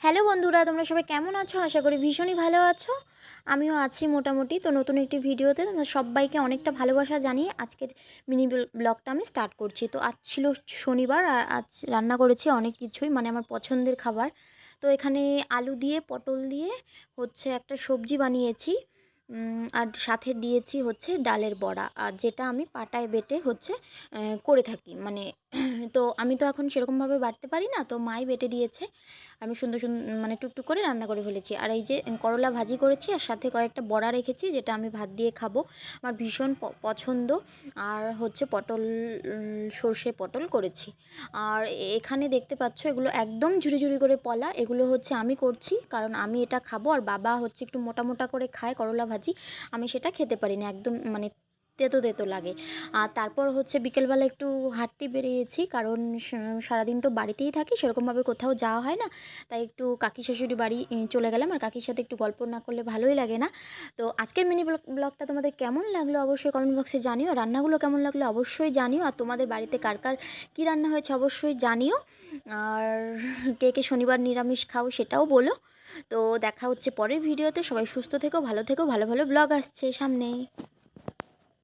Hello বন্ধুরা, তোমরা সবাই কেমন আছো? আশা করি ভীষণই ভালো আছো। আমিও আছি মোটামুটি। তো নতুন একটি ভিডিওতে তোমাদের সবাইকে অনেকটা ভালোবাসা জানিয়ে আজকের মিনি ব্লগটা আমি স্টার্ট করছি। তো আজ ছিল শনিবার, আর আজ রান্না করেছি অনেক কিছুই মানে আমার পছন্দের খাবার। তো এখানে আলু দিয়ে, পটল দিয়ে হচ্ছে একটা সবজি বানিয়েছি। আর সাথে দিয়েছি হচ্ছে ডালের বড়া। আর যেটা আমি পাটায় বেটে হচ্ছে করে থাকি। মানে তো আমি তো এখন সেরকমভাবে বাটতে পারি না। তো মাই বেটে দিয়েছে। আমি সুন্দর সুন্দর মানে টুকটুক করে রান্না করে ফেলেছি। আর এই যে করলা ভাজি করেছি আর সাথে কয়েকটা বড়া রেখেছি, যেটা আমি ভাত দিয়ে খাব। আমার ভীষণ পছন্দ। আর হচ্ছে পটল সর্ষে পটল করেছি। আর এখানে দেখতে পাচ্ছ এগুলো একদম ঝুড়ি ঝুড়ি করে পলা। এগুলো হচ্ছে আমি করছি, কারণ আমি এটা খাব। আর বাবা হচ্ছে একটু মোটা মোটা করে খায় করলা ভাজি। আমি সেটা খেতে পারি না। একদম মানে তেতো তেতো লাগে। আর তারপর হচ্ছে বিকেলবেলা একটু হাঁটতে বেরিয়েছি, কারণ সারাদিন তো বাড়িতেই থাকি, সেরকমভাবে কোথাও যাওয়া হয় না। তাই একটু কাকি শাশুড়ি বাড়ি চলে গেলাম। আর কাকির সাথে একটু গল্প না করলে ভালোই লাগে না। তো আজকের মিনি ব্লগটা তোমাদের কেমন লাগল অবশ্যই কমেন্ট বক্সে জানিও। রান্নাগুলো কেমন লাগল অবশ্যই জানিও। আর তোমাদের বাড়িতে কার কার কী রান্না হয়েছে অবশ্যই জানিও। আর কে কে শনিবার নিরামিষ খাও সেটাও বলো। তো দেখা হচ্ছে পরের ভিডিওতে। সবাই সুস্থ থেকো, ভালো থেকো, ভালো ভালো ব্লগ আসছে সামনে